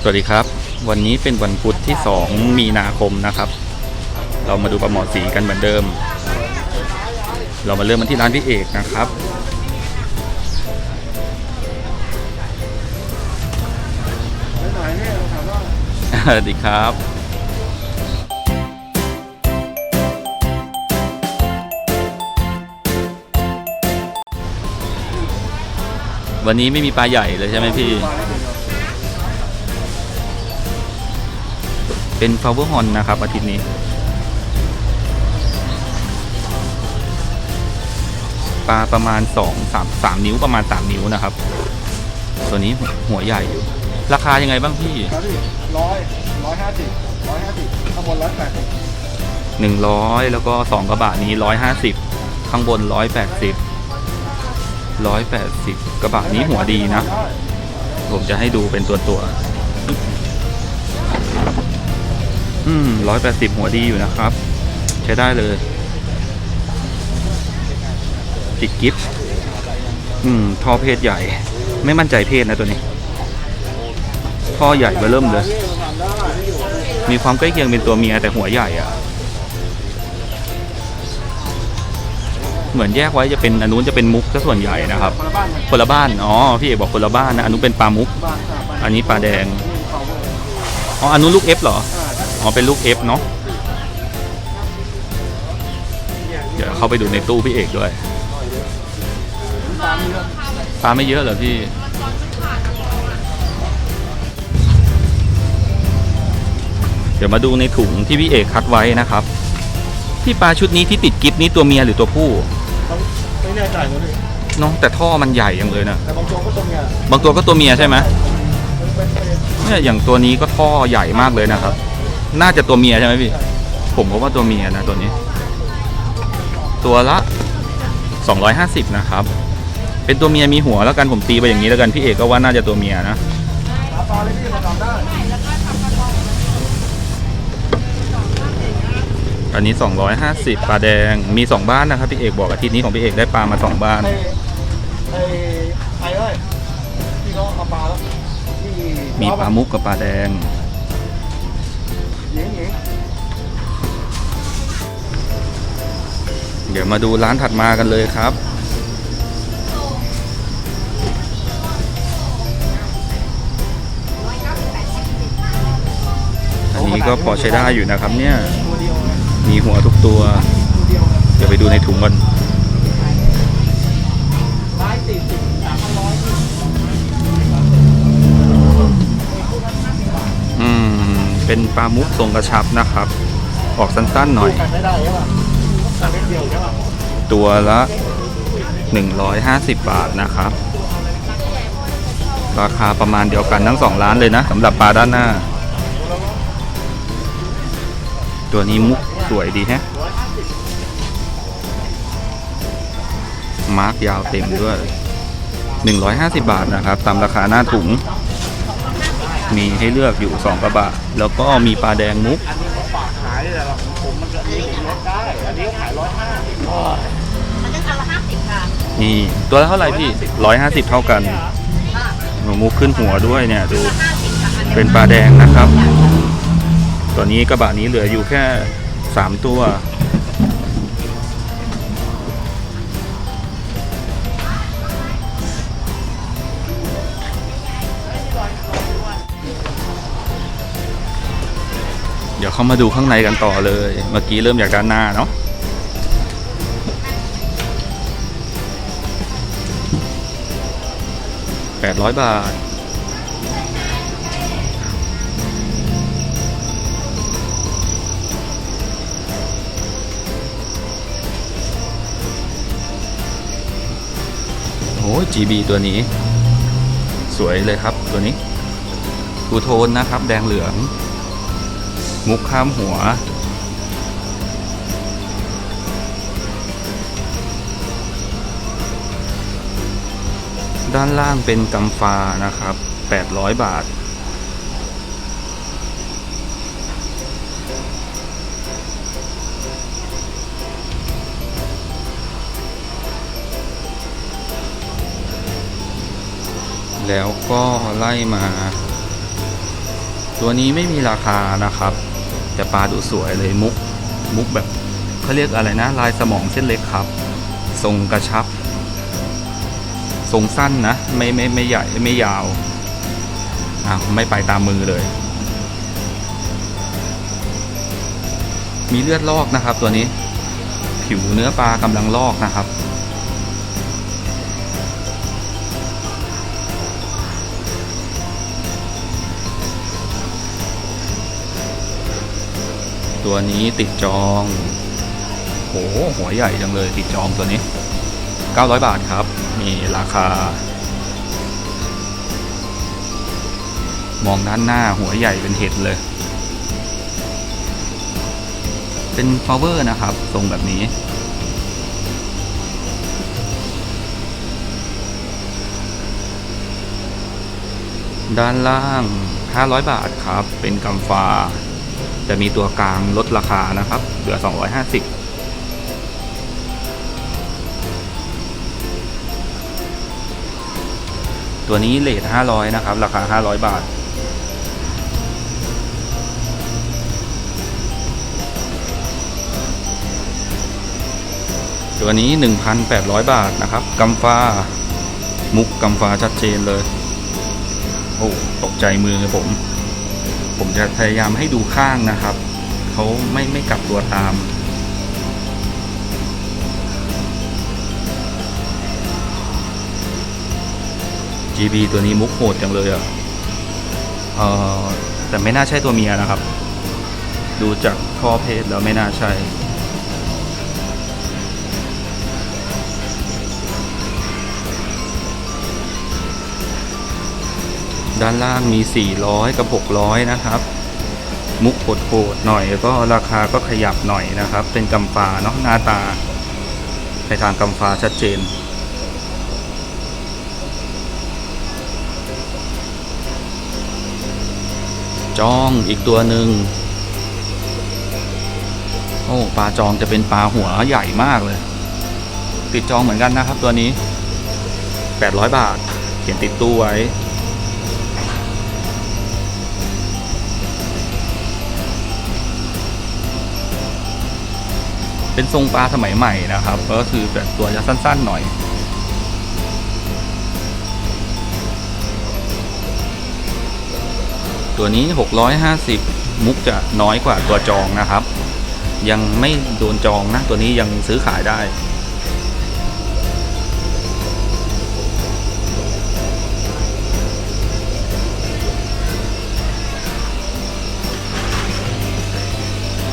สวัสดีครับ วันนี้เป็นวันพุธที่ 2 มีนาคมนะครับ เรามาดูปลาหมอสีกันเหมือนเดิม เรามาเริ่มกันที่ร้านพี่เอกนะครับ สวัสดีครับวันนี้ไม่มีปลาใหญ่เลยใช่ไหมพี่ เป็นฟาวเวอร์ฮอนนะครับ อาทิตย์นี้ ปลาประมาณ 2 3 3 นิ้วประมาณ 3 นิ้วนะครับ ตัวนี้หัวใหญ่อยู่ ราคายังไงบ้างพี่ครับพี่ร้อยร้อยห้าสิบร้อยห้าสิบข้างบนร้อยแปดสิบ100แล้วก็2กระบะนี้150ข้างบน180 180กระบะนี้หัวดีนะ ผมจะให้ดูเป็นตัวตัว อืม180หัวดีอยู่นะครับ ใช้ได้เลยติดกิฟต์อืมท่อเพศใหญ่ ไม่มั่นใจเพศนะตัวนี้ ท่อใหญ่เบเริ่มเลย มีความใกล้เคียงเป็นตัวเมียแต่หัวใหญ่อะเหมือนแยกไว้จะเป็นอันนู้นจะเป็นมุกซะส่วนใหญ่นะครับ คนละบ้าน อ๋อ พี่เอกบอกคนละบ้านนะ อันนู้นเป็นปลามุก อันนี้ปลาแดง อ๋อ อันนู้นลูกเอฟเหรอ อ่าอ๋อเป็นลูกเอฟเนาะเดี๋ยวเข้าไปดูในตู้พี่เอกด้วยตามนี้ครับปลาไม่เยอะเหรอพี่เดี๋ยวมาดูในถุงที่พี่เอกคัดไว้นะครับที่ปลาชุดนี้ที่ติดกิฟนี้ตัวเมียหรือตัวผู้ต้องไม่แน่ใจเลยเนาะแต่ท่อมันใหญ่อย่างเลยนะแต่บางตัวก็ตรงเนี้ยบางตัวก็ตัวเมียใช่ไหมมันเป็นเป็นเนี่ยอย่างตัวนี้ก็ท่อใหญ่มากเลยนะครับ น่าจะตัวเมียใช่ไหมพี่ ผมก็ว่าตัวเมียนะตัวนี้ ตัวละ 250 นะครับ เป็นตัวเมียมีหัวแล้วกันผมตีไปอย่างนี้แล้วกันพี่เอกก็ว่าน่าจะตัวเมียนะหาปลาเลยพี่มาทำได้อันนี้ 250ปลาแดงมี 2 บ้านนะครับพี่เอกบอกอาทิตย์นี้ของพี่เอกได้ปลามา 2 บ้านไอ้ไอ้ไอ้เอ้ยพี่เขาเอาปลาแล้วที่มีปลามุกกับปลาแดง เดี๋ยวมาดูร้านถัดมากันเลยครับ อันนี้ก็พอใช้ได้อยู่นะครับเนี่ย มีหัวทุกตัว เดี๋ยวไปดูในถุงกันร้อยสี่สิบสามพันร้อยอืม เป็นปลามุกทรงกระชับนะครับ ออกสั้นๆหน่อย ตัวละ 150 บาทนะครับ ราคาประมาณเดียวกันทั้งสองร้านเลยนะสำหรับปลาด้านหน้า ตัวนี้มุกสวยดีแฮะมาร์กยาวเต็มด้วย 150 บาทนะครับ ตามราคาหน้าถุง มีให้เลือกอยู่ 2 กระบะ แล้วก็มีปลาแดงมุก แต่ละของผมมันจะมีลดได้ อันนี้ขายร้อยห้าสิบมันจะคันละห้าสิบค่ะนี่ตัวละเท่าไหร่พี่150เท่ากันหนูมุกขึ้นหัวด้วยเนี่ยดู ห้าสิบค่ะอันนี้เป็นปลาแดงนะครับตัวนี้กระบะนี้เหลืออยู่แค่ 3 ตัว เดี๋ยวเข้ามาดูข้างในกันต่อเลย เมื่อกี้เริ่มจากด้านหน้าเนาะแปดร้อยบาทโอ้ย GB ตัวนี้ สวยเลยครับตัวนี้ทูโทนนะครับ แดงเหลือง มุกข้ามหัว ด้านล่างเป็นกำฟ้านะครับ 800 บาทแล้วก็ไล่มา ตัวนี้ไม่มีราคานะครับ แต่ปลาดูสวยเลยมุก มุกแบบเขาเรียกอะไรนะ ลายสมองเส้นเล็กครับ ทรงกระชับ ทรงสั้นนะ ไม่ไม่ไม่ใหญ่ไม่ยาวอ้าวไม่ไปตามมือเลย มีเลือดลอกนะครับตัวนี้ ผิวเนื้อปลากำลังลอกนะครับ ตัวนี้ติดจองโหหัวใหญ่จังเลยติดจองตัวนี้ 900 บาทครับนี่ราคา มองด้านหน้าหัวใหญ่เป็นเห็ดเลย เป็นฟลาเวอร์นะครับทรงแบบนี้ด้านล่าง 500 บาทครับ เป็นกำฟ้า จะมีตัวกลางลดราคานะครับ เหลือ 250ตัวนี้เลท500 นะครับ ราคา 500 บาท ตัวนี้ 1,800 บาทนะครับกำฟ้า มุกกำฟ้าชัดเจนเลย โอ้ ตกใจมือผม ผมจะพยายามให้ดูข้างนะครับเขาไม่ไม่กลับตัวตาม GB ตัวนี้มุกโหดจังเลยอะเออแต่ไม่น่าใช่ตัวเมียนะครับ ดูจากท่อเพศแล้วไม่น่าใช่ ด้านล่างมี 400 กับ 600 นะครับ มุกโหดๆหน่อยก็ราคาก็ขยับหน่อยนะครับ เป็นกำฟ้าเนาะหน้าตาในทางกำฟ้าชัดเจนจองอีกตัวหนึ่งโอ้ปลาจองจะเป็นปลาหัวใหญ่มากเลย ติดจองเหมือนกันนะครับตัวนี้ 800 บาท เขียนติดตู้ไว้ เป็นทรงปลาสมัยใหม่นะครับ ก็คือแบบตัวจะสั้นๆหน่อยตัวนี้ 650 มุกจะน้อยกว่าตัวจองนะครับ ยังไม่โดนจองนะ ตัวนี้ยังซื้อขายได้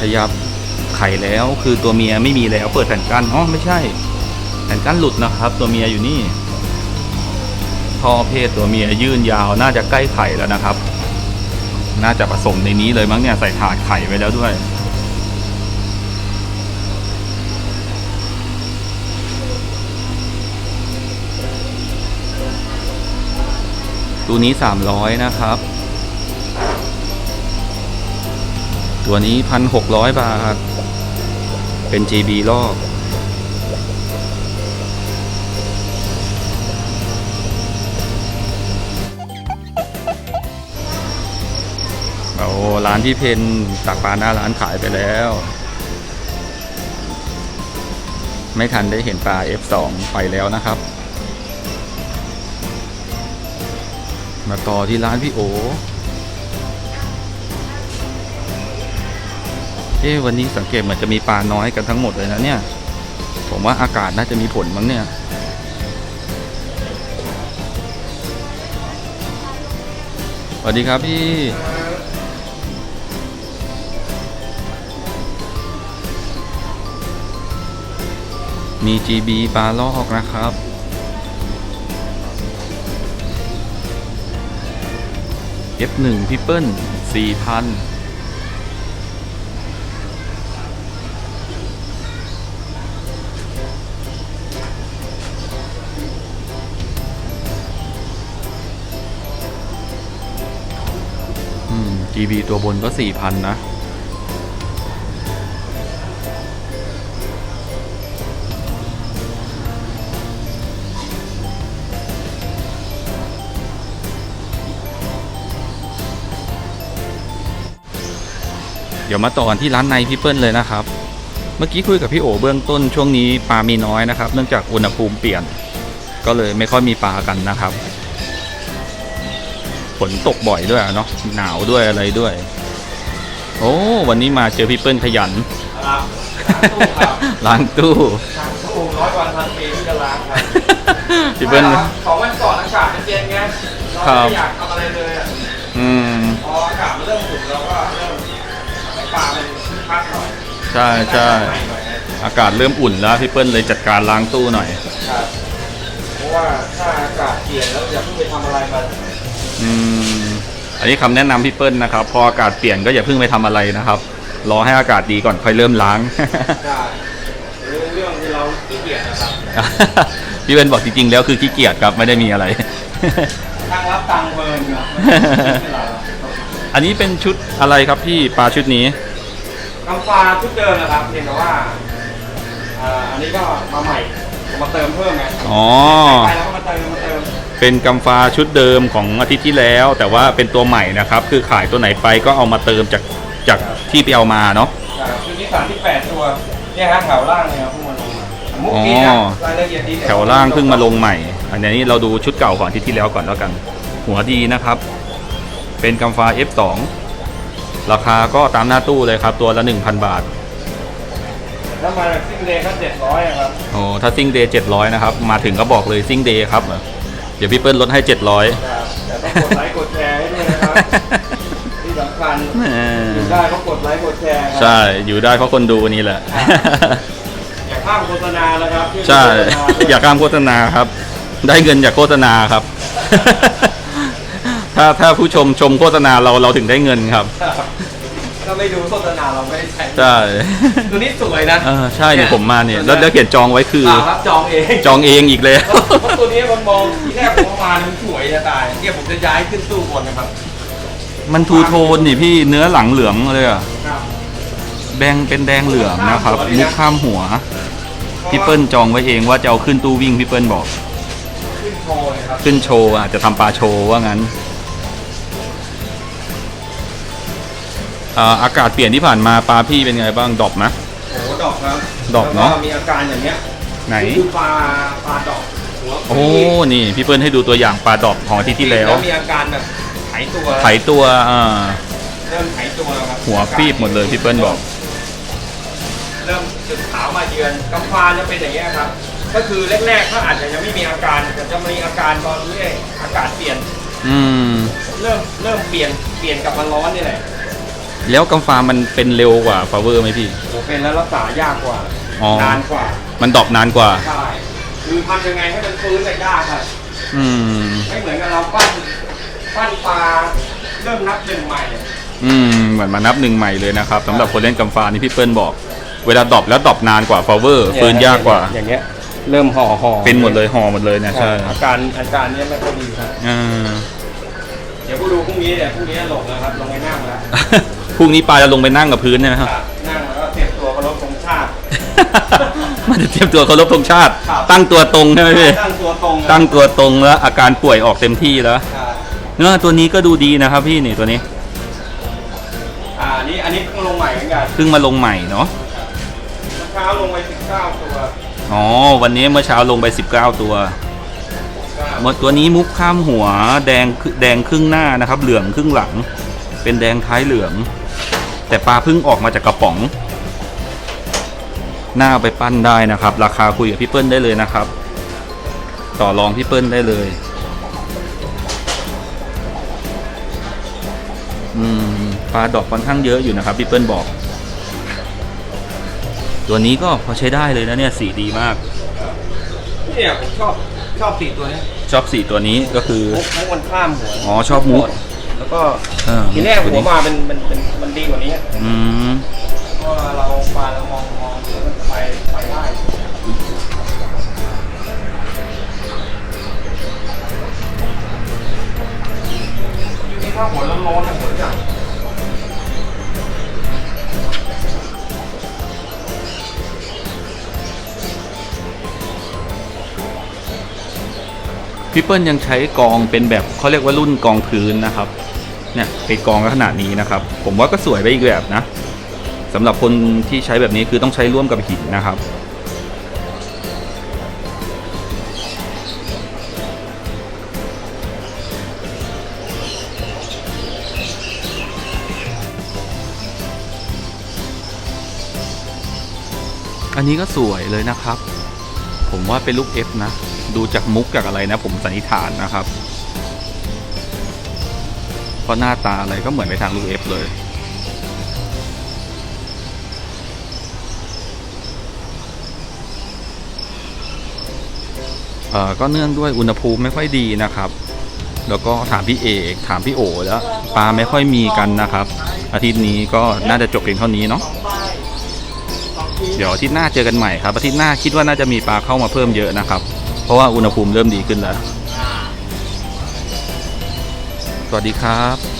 ขยับ ไข่แล้ว คือตัวเมียไม่มีแล้วเปิดแผ่นกั้นอ๋อไม่ใช่ แผ่นกั้นหลุดนะครับ ตัวเมียอยู่นี่ท่อเพศตัวเมียยื่นยาวน่าจะใกล้ไข่แล้วนะครับ น่าจะผสมในนี้เลยมั้งเนี่ยใส่ถาดไข่ไว้แล้วด้วยตัวนี้ 300 นะครับ ตัวนี้ 1,600 บาท เป็น GB รอบโอ้ร้านพี่เพนตักปลาหน้าร้านขายไปแล้ว ไม่ทันได้เห็นปลา F2 ไปแล้วนะครับ มาต่อที่ร้านพี่โอ อ๊ะวันนี้สังเกตเหมือนจะมีปลาน้อยกันทั้งหมดเลยนะเนี่ย ผมว่าอากาศน่าจะมีผลมั้งเนี่ย สวัสดีครับพี่ มี GB ปลาลอกนะครับ F1 พี่เปิ้ล4,000อืม GB ตัวบนก็ 4,000 นะ เดี๋ยวมาต่อกันที่ร้านในพี่เปิ้ลเลยนะครับ เมื่อกี้คุยกับพี่โอเบื้องต้นช่วงนี้ปลามีน้อยนะครับ เนื่องจากอุณหภูมิเปลี่ยน ก็เลยไม่ค่อยมีปลากันนะครับ ฝนตกบ่อยด้วยอะเนาะหนาวด้วยอะไรด้วย โอ้วันนี้มาเจอพี่เปิ้ลขยันครับตู้ครับล้างตู้ล้างตู้ร้อยวันพันปีที่จะล้างครับพี่เปิ้ลของวันก่อนอากาศมันเย็นไงเราครับไม่อยากทำอะไรเลยอะอืมพออากาศมันเริ่มอุ่นเราก็เริ่มให้ปลามันคึกคักหน่อยใช่ใช่อากาศเริ่มอุ่นแล้วพี่เปิ้ลเลยจัดการล้างตู้หน่อยครับเพราะว่าถ้าอากาศเปลี่ยนแล้วอย่าเพิ่งไปทำอะไรมัน อืมอันนี้คำแนะนำพี่เปิ้ลนะครับ พออากาศเปลี่ยนก็อย่าเพิ่งไปทำอะไรนะครับ รอให้อากาศดีก่อนค่อยเริ่มล้างใช่เรื่องเรื่องที่เราขี้เกียจนะครับพี่เปิ้ลบอกจริงๆแล้วคือขี้เกียจครับไม่ได้มีอะไรทางรับตังค์เพลินครับไม่เราอันนี้เป็นชุดอะไรครับพี่ปลาชุดนี้กำปลาชุดเดิมนะครับเพียงแต่ว่าอ่าอันนี้ก็มาใหม่มาเติมเพิ่มไงอ๋อไปแล้วก็มาเติมมาเติม เป็นกำฟาชุดเดิมของอาทิตย์ที่แล้ว แต่ว่าเป็นตัวใหม่นะครับ คือขายตัวไหนไปก็เอามาเติมจากจากที่ไปเอามาเนาะครับชุดนี้สามที่แปดตัวเนี่ยฮะแถวล่างเนี่ยครับเพิ่งมาลงมามุกนี้นะอ๋อรายละเอียดดีแถวล่างเพิ่งมาลงใหม่ อันนี้เราดูชุดเก่าของอาทิตย์ที่แล้วก่อนแล้วกัน หัวดีนะครับ เป็นกำฟา F2 ราคาก็ตามหน้าตู้เลยครับ ตัวละ 1,000 บาทแล้วมาซิ่งเดย์ก็เจ็ดร้อยครับโอ้ถ้าซิ่งเดย์700นะครับ มาถึงก็บอกเลยซิ่งเดย์ครับ เดี๋ยวพี่เปิ้ลลดให้ 700ครับแต่ต้องกดไลค์กดแชร์ให้ด้วยนะครับที่สำคัญแหมอยู่ได้เพราะกดไลค์กดแชร์ครับ ใช่อยู่ได้เพราะคนดูนี่แหละ อย่าข้ามโฆษณาแล้วครับใช่ โฆษณด้วยอย่าข้ามโฆษณาครับ ได้เงินจากโฆษณาครับ ถ้าถ้าผู้ชมชมโฆษณาเราเราถึงได้เงินครับ ครับ ถ้าไม่ดูโฆษณาเราไม่ได้ใช้ใช่ตัวนี้สวยนะเออใช่เนี่ยผมมาเนี่ยแล้วแล้วเขียนจองไว้คือ เปล่าครับจองเองจองเองอีกเลยเพราะตัวนี้มันมองที่แรกผมเอามามันสวยจะตายเนี่ยผมจะย้ายขึ้นตู้บนนะครับมันทูโทนนี่พี่เนื้อหลังเหลืองเลยอะครับแดงเป็นแดงเหลืองนะครับมุกข้ามหัวพี่เปิ้ลจองไว้เองว่าจะเอาขึ้นตู้วิ่งพี่เปิ้ลบอก ขึ้นโชว์เลยครับ ขึ้นโชว์อาจจะทำปลาโชว์ว่างั้น อ่าอากาศเปลี่ยนที่ผ่านมาปลาพี่เป็นไงบ้างดรอปไหมโอ้โหดอกครับดอกเนอะแล้วมีอาการอย่างเงี้ยไหน คือปลาปลาดอกหัวโอ้นี่พี่เปิ้ลให้ดูตัวอย่างปลาดรอปของอาทิตย์ที่แล้วมีอาการแบบไถตัวไถตัวอ่าเริ่มไถตัวแล้วครับหัวฟีบหมดเลยพี่เปิ้ลบอก เริ่มจุดขาวมาเยือนกำฟานจะเป็นอย่างเงี้ยครับ ก็คือแรกๆเขาอาจจะยังไม่มีอาการแต่จะมีอาการตอนที่อากาศเปลี่ยน อืม เริ่มเริ่มเปลี่ยนเปลี่ยนกลับมาร้อนนี่แหละ แล้วกำฟามันเป็นเร็วกว่าฟาเวอร์ไหมพี่โอ้เป็นแล้วรักษายากกว่า อ๋อ นานกว่ามันดรอปนานกว่า ใช่คือทำยังไงให้มันฟื้นได้ยากครับอืม ไม่เหมือนกับเราปั้นปั้นปลาเริ่มนับหนึ่งใหม่อืม เหมือนมานับหนึ่งใหม่เลยนะครับสำหรับคนเล่นกำฟานี่พี่เปิ้ลบอก เวลาดรอปแล้วดรอปนานกว่าฟาเวอร์ฟื้นยากกว่า อย่างเงี้ย เริ่มห่อห่อเป็นหมดเลยห่อหมดเลยเนี่ยใช่อาการอาการเนี้ยไม่ค่อยดีครับ อ่า เดี๋ยวกูดูพรุ่งนี้เนี่ยพรุ่งนี้หลงแล้วครับลงไปนั่งแล้ว พรุ่งนี้ปลาจะลงไปนั่งกับพื้นใช่ไหมครับครับ นั่งแล้วก็เตรียมตัวเคารพธงชาติ มันจะเตรียมตัวเคารพธงชาติ ครับ ตั้งตัวตรงใช่ไหมพี่ ตั้งตัวตรงนะตั้งตัวตรงแล้วอาการป่วยออกเต็มที่แล้ว อ่าเนื้อตัวนี้ก็ดูดีนะครับพี่นี่ตัวนี้อ่านี่อันนี้เพิ่งลงใหม่เหมือนกันเพิ่งมาลงใหม่เนาะ เมื่อเช้าลงไป19 ตัวอ๋อ วันนี้เมื่อเช้าลงไป 19 ตัว หมดตัวนี้มุกข้ามหัวแดงแดงครึ่งหน้านะครับ เหลืองครึ่งหลัง เป็นแดงท้ายเหลือง แต่ปลาเพิ่งออกมาจากกระป๋อง หน้าเอาไปปั้นได้นะครับ ราคาคุยกับพี่เปิ้ลได้เลยนะครับ ต่อรองพี่เปิ้ลได้เลย อืมปลาดอกค่อนข้างเยอะอยู่นะครับพี่เปิ้ลบอก ตัวนี้ก็พอใช้ได้เลยนะเนี่ยสีดีมาก เนี่ยผมชอบชอบสีตัวเนี้ยชอบสีตัวนี้ก็คือ มุกมุกมันข้ามหัว อ๋อชอบมุก แล้วก็เออทีแรกตัวหันี้วมาเป็นมันเป็นมันดีกว่านี้อืมเพราะว่าเราปลาเรามองมองแล้วมันไปไปได้นี่ถ้าหัวร้อนๆนะหัวจังพี่เปิ้ลยังใช้กองเป็นแบบเขาเรียกว่ารุ่นกองพื้นนะครับ เนี่ยเป็นกองลักษณะนี้นะครับ ผมว่าก็สวยไปอีกแบบนะสำหรับคนที่ใช้แบบนี้คือต้องใช้ร่วมกับหินนะครับอันนี้ก็สวยเลยนะครับ ผมว่าเป็นลูก F นะ ดูจากมุกจากอะไรนะ ผมสันนิษฐานนะครับ เพราะหน้าตาอะไรก็เหมือนไปทางลูก F เลย เอ่อก็เนื่องด้วยอุณหภูมิไม่ค่อยดีนะครับ แล้วก็ถามพี่เอกถามพี่โอแล้วปลาไม่ค่อยมีกันนะครับ อาทิตย์นี้ก็น่าจะจบเพียงเท่านี้เนาะเดี๋ยวอาทิตย์หน้าเจอกันใหม่ครับอาทิตย์หน้าคิดว่าน่าจะมีปลาเข้ามาเพิ่มเยอะนะครับ เพราะว่าอุณหภูมิเริ่มดีขึ้นแล้ว สวัสดีครับ